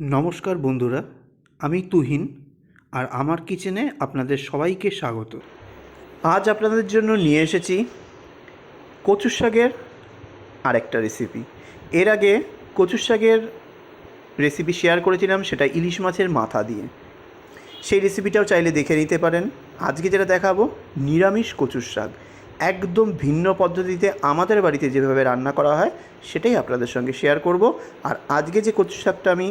নমস্কার বন্ধুরা, আমি তুহিন আর আমার কিচেনে আপনাদের সবাইকে স্বাগত। আজ আপনাদের জন্য নিয়ে এসেছি কচুর শাকের আরেকটা রেসিপি এর আগে কচুর শাকের রেসিপি শেয়ার করেছিলাম, সেটা ইলিশ মাছের মাথা দিয়ে। সেই রেসিপিটাও চাইলে দেখে নিতে পারেন। আজকে যেটা দেখাবো, নিরামিষ কচুর শাক। একদম ভিন্ন পদ্ধতিতে আমাদের বাড়িতে যেভাবে রান্না করা হয়, সেটাই আপনাদের সঙ্গে শেয়ার করব। আর আজকে যে কচুর শাকটা আমি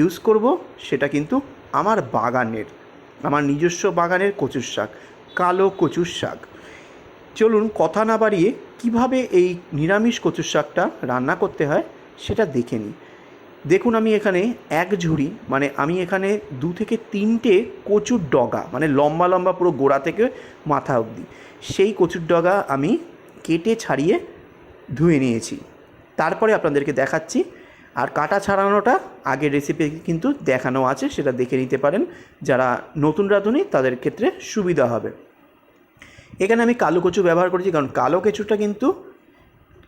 ইউজ করব, সেটা কিন্তু আমার বাগানের, আমার নিজস্ব বাগানের কচুর শাক, কালো কচুর শাক। চলুন কথা না বাড়িয়ে কীভাবে এই নিরামিষ কচুর শাকটা রান্না করতে হয়, সেটা দেখে নিই। দেখুন আমি এখানে এক ঝুড়ি মানে আমি এখানে দু থেকে তিনটে কচুর ডগা মানে লম্বা লম্বা পুরো গোড়া থেকে মাথা অবধি, সেই কচুর ডগা আমি কেটে ছাড়িয়ে ধুয়ে নিয়েছি। তারপরে আপনাদেরকে দেখাচ্ছি আর কাটা ছাড়ানোটা আগের রেসিপি কিন্তু দেখানো আছে, সেটা দেখে নিতে পারেন। যারা নতুন রাঁধুনি, তাদের ক্ষেত্রে সুবিধা হবে। এখানে আমি কালো কচু ব্যবহার করেছি, কারণ কালো কচুটা কিন্তু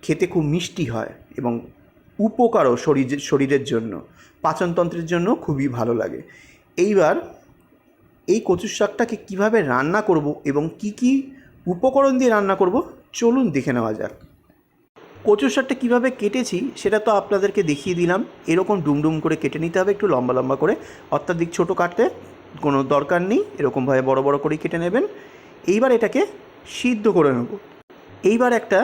খেতে খুব মিষ্টি হয় এবং উপকারও শরীর, শরীরের জন্য, পাচনতন্ত্রের জন্য খুবই ভালো লাগে। এইবার এই কচুর শাকটাকে কীভাবে রান্না করব এবং কি কি উপকরণ দিয়ে রান্না করব, চলুন দেখে নেওয়া যাক। কচুর শাকটা কীভাবে কেটেছি, সেটা তো আপনাদেরকে দেখিয়ে দিলাম। এরকম ডুমডুম করে কেটে নিতে হবে, একটু লম্বা লম্বা করে। অত্যাধিক ছোটো কাটতে কোনো দরকার নেই, এরকমভাবে বড় বড় করেই কেটে নেবেন। এইবার এটাকে সিদ্ধ করে নেব। এইবার একটা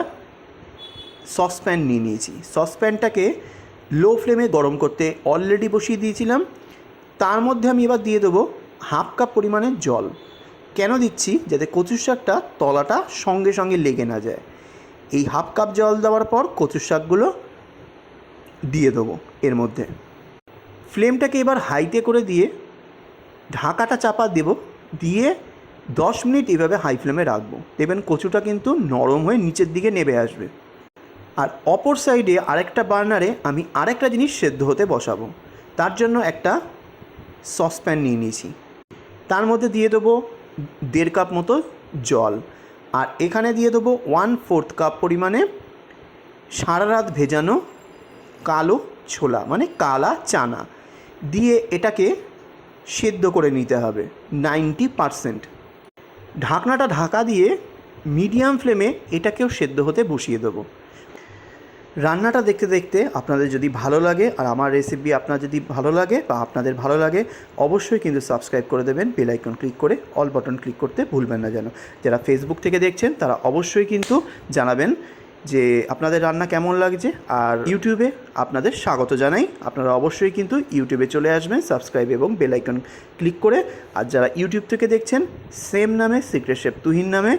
সসপ্যান নিয়ে নিয়েছি। সসপ্যানটাকে লো ফ্লেমে গরম করতে অলরেডি বসিয়ে দিয়েছিলাম। তার মধ্যে আমি এবার দিয়ে দেবো হাফ কাপ পরিমাণের জল। কেন দিচ্ছি? যাতে কচুর শাকটা তলাটা সঙ্গে সঙ্গে লেগে না যায়। এই হাফ কাপ জল দেওয়ার পর কচুর শাকগুলো দিয়ে দেবো এর মধ্যে। ফ্লেমটাকে এবার হাইতে করে দিয়ে ঢাকাটা চাপা দেব। দিয়ে দশ মিনিট এভাবে হাই ফ্লেমে রাখব। দেখবেন কচুটা কিন্তু নরম হয়ে নিচের দিকে নেমে আসবে। আর অপর সাইডে আরেকটা বার্নারে আমি আরেকটা জিনিস সেদ্ধ হতে বসাবো। তার জন্য একটা সসপ্যান নিয়ে নিয়েছি। তার মধ্যে দিয়ে দেবো দেড় কাপ মতো জল। আর এখানে দিয়ে দেবো ওয়ান ফোর্থ কাপ পরিমাণে সারা রাত ভেজানো কালো ছোলা মানে কালা চানা। দিয়ে এটাকে সেদ্ধ করে নিতে হবে নাইনটি পারসেন্ট ঢাকনাটা ঢাকা দিয়ে মিডিয়াম ফ্লেমে এটাকেও সেদ্ধ হতে বসিয়ে দেবো। রান্নাটা দেখতে দেখতে আপনাদের যদি ভালো লাগে আর আমার রেসিপি আপনার যদি ভালো লাগে বা আপনাদের ভালো লাগে, অবশ্যই কিন্তু সাবস্ক্রাইব করে দেবেন বেল আইকন ক্লিক করে অল বাটন ক্লিক করতে ভুলবেন না যেন। যারা ফেসবুক থেকে দেখছেন, তারা অবশ্যই কিন্তু জানাবেন যে আপনাদের রান্না কেমন লাগছে আর ইউটিউবে আপনাদের স্বাগত জানাই। আপনারা অবশ্যই কিন্তু ইউটিউবে চলে আসবেন সাবস্ক্রাইব এবং বেল আইকন ক্লিক করে। আর যারা ইউটিউব থেকে দেখছেন সেম নামে সিক্রেট শেফ তুহিন নামে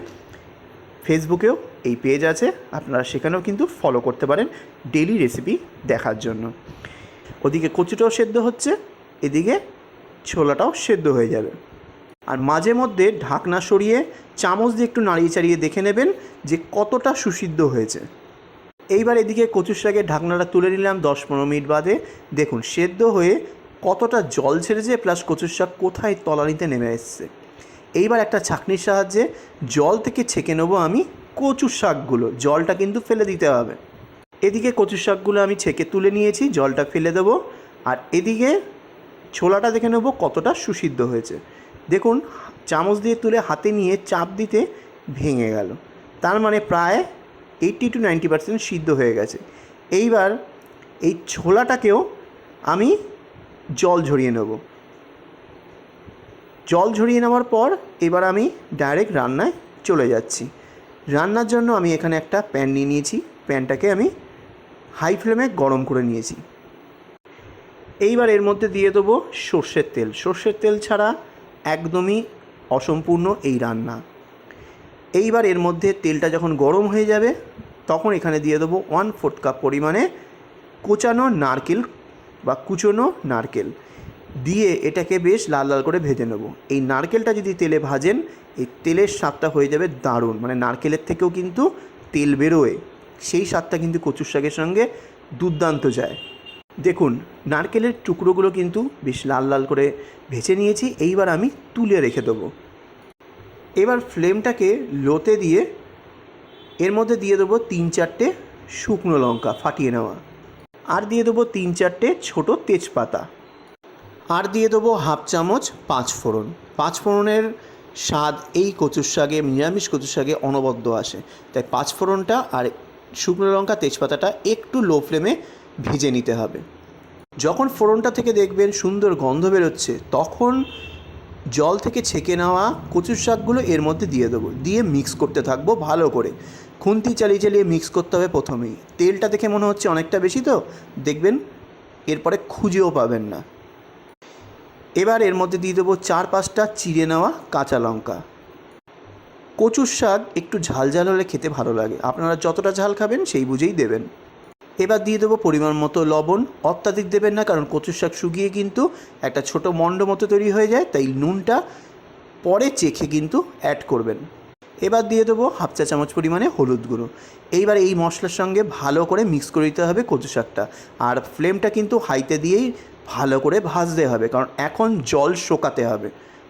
ফেসবুকেও এই পেজ আছে। আপনারা সেখানেও কিন্তু ফলো করতে পারেন ডেলি রেসিপি দেখার জন্য। ওদিকে কচুটাও সেদ্ধ হচ্ছে, এদিকে ছোলাটাও সেদ্ধ হয়ে যাবে। আর মাঝে মধ্যে ঢাকনা সরিয়ে চামচ দিয়ে একটু নাড়িয়ে চাড়িয়ে দেখে নেবেন যে কতটা সুসিদ্ধ হয়েছে। এইবার এদিকে কচুর শাকের ঢাকনাটা তুলে নিলাম দশ পনেরো মিনিট বাদে। দেখুন, সেদ্ধ হয়ে কতটা জল ছেড়েছে, প্লাস কচুর শাক কোথায় তলানিতে নেমে এসছে। এইবার একটা ছাঁকনির সাহায্যে জল থেকে ছেঁকে নেব আমি কচু শাকগুলো। জলটা কিন্তু ফেলে দিতে হবে। এদিকে কচু শাকগুলো আমি ছেঁকে তুলে নিয়েছি, জলটা ফেলে দেবো। আর এদিকে ছোলাটা দেখে নেব কতটা সুসিদ্ধ হয়েছে। দেখুন, চামচ দিয়ে তুলে হাতে নিয়ে চাপ দিতে ভেঙে গেল। তার মানে প্রায় এইট্টি টু নাইনটি পার্সেন্ট সিদ্ধ হয়ে গেছে। এইবার এই ছোলাটাকেও আমি জল ঝরিয়ে নেব। জল ঝরিয়ে নেওয়ার পর এবার আমি ডাইরেক্ট রান্নায় চলে যাচ্ছি। রান্নার জন্য আমি এখানে একটা প্যান নিয়ে নিয়েছি। প্যানটাকে আমি হাই ফ্লেমে গরম করে নিয়েছি। এইবার এর মধ্যে দিয়ে দেবো সর্ষের তেল। সর্ষের তেল ছাড়া একদমই অসম্পূর্ণ এই রান্না। এইবার এর মধ্যে তেলটা যখন গরম হয়ে যাবে, তখন এখানে দিয়ে দেবো ওয়ান ফোর্থ কাপ পরিমাণে কোচানো নারকেল বা কুচোনো নারকেল। দিয়ে এটাকে বেশ লাল লাল করে ভেজে নেব। এই নারকেলটা যদি তেলে ভাজেন, এই তেলের স্বাদটা হয়ে যাবে দারুণ। মানে নারকেলের থেকেও কিন্তু তেল বেরোয়। সেই স্বাদটা কিন্তু কচুর শাকের সঙ্গে দুর্দান্ত যায়। দেখুন, নারকেলের টুকরোগুলো কিন্তু বেশ লাল লাল করে ভেজে নিয়েছি। এইবার আমি তুলে রেখে দেবো। এবার ফ্লেমটাকে লোতে দিয়ে এর মধ্যে দিয়ে দেবো তিন চারটে শুকনো লঙ্কা ফাটিয়ে নেওয়া। আর দিয়ে দেবো তিন চারটে ছোটো তেজপাতা। আর দিয়ে দেবো হাফ চামচ পাঁচ ফোড়ন। পাঁচ ফোড়নের স্বাদ এই কচুর শাকে, নিরামিষ কচুর শাকে অনবদ্য আসে। তাই পাঁচ ফোড়নটা আর শুকনো লঙ্কা, তেজপাতাটা একটু লো ফ্লেমে ভেজে নিতে হবে। যখন ফোড়নটা থেকে দেখবেন সুন্দর গন্ধ বেরোচ্ছে, তখন জল থেকে ছেঁকে নেওয়া কচুর শাকগুলো এর মধ্যে দিয়ে দেবো। দিয়ে মিক্স করতে থাকব ভালো করে। খুন্তি চালিয়ে চালিয়ে মিক্স করতে হবে প্রথমেই। তেলটা দেখে মনে হচ্ছে অনেকটা বেশি তো? দেখবেন এরপরে খুঁজেও পাবেন না। এবার এর মধ্যে দিয়ে দেবো চার পাঁচটা চিড়ে নেওয়া কাঁচা লঙ্কা। কচুর শাক একটু ঝাল ঝাল হলে খেতে ভালো লাগে। আপনারা যতটা ঝাল খাবেন সেই বুঝেই দেবেন। এবার দিয়ে দেবো পরিমাণ মতো লবণ। অত্যাধিক দেবেন না, কারণ কচুর শাক শুকিয়ে কিন্তু একটা ছোট মণ্ড মতো তৈরি হয়ে যায়, তাই নুনটা পরে চেখে কিন্তু অ্যাড করবেন। এবার দিয়ে দেবো হাফ চা চামচ পরিমাণে হলুদ গুঁড়ো। এইবার এই মশলার সঙ্গে ভালো করে মিক্স করে দিতে হবে কচু শাকটা। আর ফ্লেমটা কিন্তু হাইতে দিয়েই ভালো করে ভাজতে হবে, কারণ এখন জল শোকাতে হবে।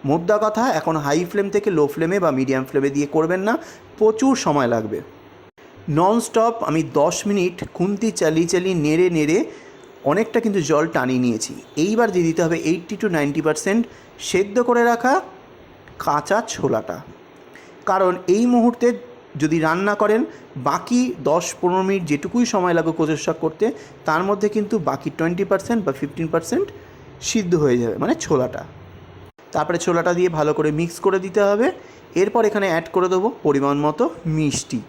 মোদ্দা কথা, এখন হাই ফ্লেম থেকে লো ফ্লেমে বা মিডিয়াম ফ্লেমে দিয়ে করবেন না, প্রচুর সময় লাগবে। ননস্টপ আমি দশ মিনিট খুন্তি চালিয়ে চালিয়ে নেড়ে নেড়ে অনেকটা কিন্তু জল টানিয়ে নিয়েছি। এইবার দিয়ে দিতে হবে এইট্টি টু নাইনটি পারসেন্ট সেদ্ধ করে রাখা কাঁচা ছোলাটা। কারণ এই মুহূর্তে যদি রান্না করেন, বাকি দশ পনেরো মিনিট যেটুকুই সময় লাগবে কচুর শাক করতে, তার মধ্যে কিন্তু বাকি টোয়েন্টি পারসেন্ট বা ফিফটিন পারসেন্ট সিদ্ধ হয়ে যাবে মানে ছোলাটা। তারপরে ছোলাটা দিয়ে ভালো করে মিক্স করে দিতে হবে। এরপর এখানে অ্যাড করে দেবো পরিমাণ মতো মিষ্টি।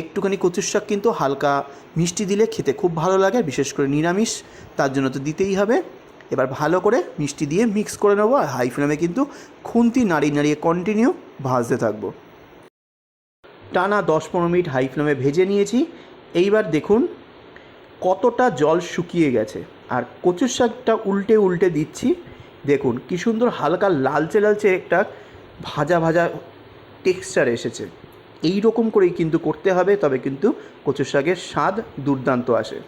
একটুখানি কচুর শাক কিন্তু হালকা মিষ্টি দিলে খেতে খুব ভালো লাগে, বিশেষ করে নিরামিষ, তার জন্য তো দিতেই হবে। এবার ভালো করে মিষ্টি দিয়ে মিক্স করে নেব আর হাই ফ্লেমে কিন্তু খুন্তি নাড়িয়ে নাড়িয়ে কন্টিনিউ ভাজতে থাকব। টানা দশ পনেরো মিনিট হাই ফ্লেমে ভেজে নিয়েছি। এইবার দেখুন কতটা জল শুকিয়ে গেছে। আর কচুর শাকটা উল্টে উল্টে দিচ্ছি। দেখুন কি সুন্দর হালকা লালচে লালচে একটা ভাজা ভাজা টেক্সচার এসেছে। এই রকম করেই কিন্তু করতে হবে, তবে কিন্তু কচুর শাকের স্বাদ দুর্দান্ত আসে।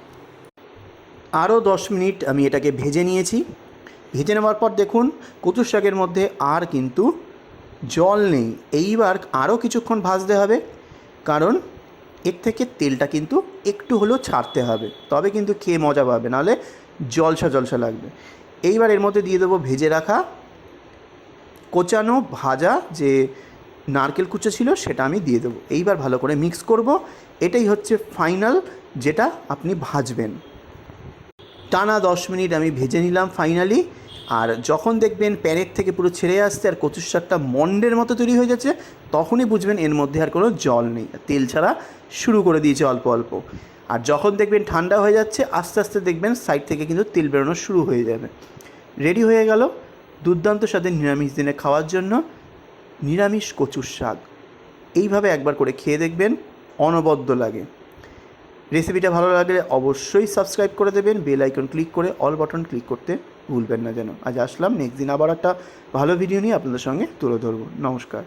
আরও দশ মিনিট আমি এটাকে ভেজে নিয়েছি। ভেজে নেওয়ার পর দেখুন কচুর শাকের মধ্যে আর কিন্তু জল নেই। এইবার আরও কিছুক্ষণ ভাজতে হবে, কারণ এর থেকে তেলটা কিন্তু একটু হলেও ছাড়তে হবে। তবে কিন্তু খেয়ে মজা পাবে, নাহলে জলসা জলসা লাগবে। এইবার এর মধ্যে দিয়ে দেবো ভেজে রাখা কোচানো ভাজা যে নারকেল কুচো ছিল, সেটা আমি দিয়ে দেবো। এইবার ভালো করে মিক্স করব। এটাই হচ্ছে ফাইনাল যেটা আপনি ভাজবেন। টানা দশ মিনিট আমি ভেজে নিলাম ফাইনালি আর যখন দেখবেন প্যানের থেকে পুরো ছেড়ে আসছে আর কচুর শাকটা মন্ডের মতো তৈরি হয়ে যাচ্ছে, তখনই বুঝবেন এর মধ্যে আর কোনো জল নেই। তেল ছাড়া শুরু করে দিয়েছে অল্প অল্প। আর যখন দেখবেন ঠান্ডা হয়ে যাচ্ছে, আস্তে আস্তে দেখবেন সাইড থেকে কিন্তু তেল বেরোনো শুরু হয়ে যাবে। রেডি হয়ে গেল দুর্দান্ত স্বাদে নিরামিষ দিনে খাওয়ার জন্য নিরামিষ কচুর শাক। এইভাবে একবার করে খেয়ে দেখবেন, অনবদ্য লাগে। রেসিপিটা ভালো লাগলে অবশ্যই সাবস্ক্রাইব করে দেবেন বেল আইকন ক্লিক করে অল বাটন ক্লিক করতে ভুলবেন না যেন। আজ আসলাম নেক্সট দিন আবার একটা ভালো ভিডিও নিয়ে আপনাদের সঙ্গে তুলে ধরবো। নমস্কার।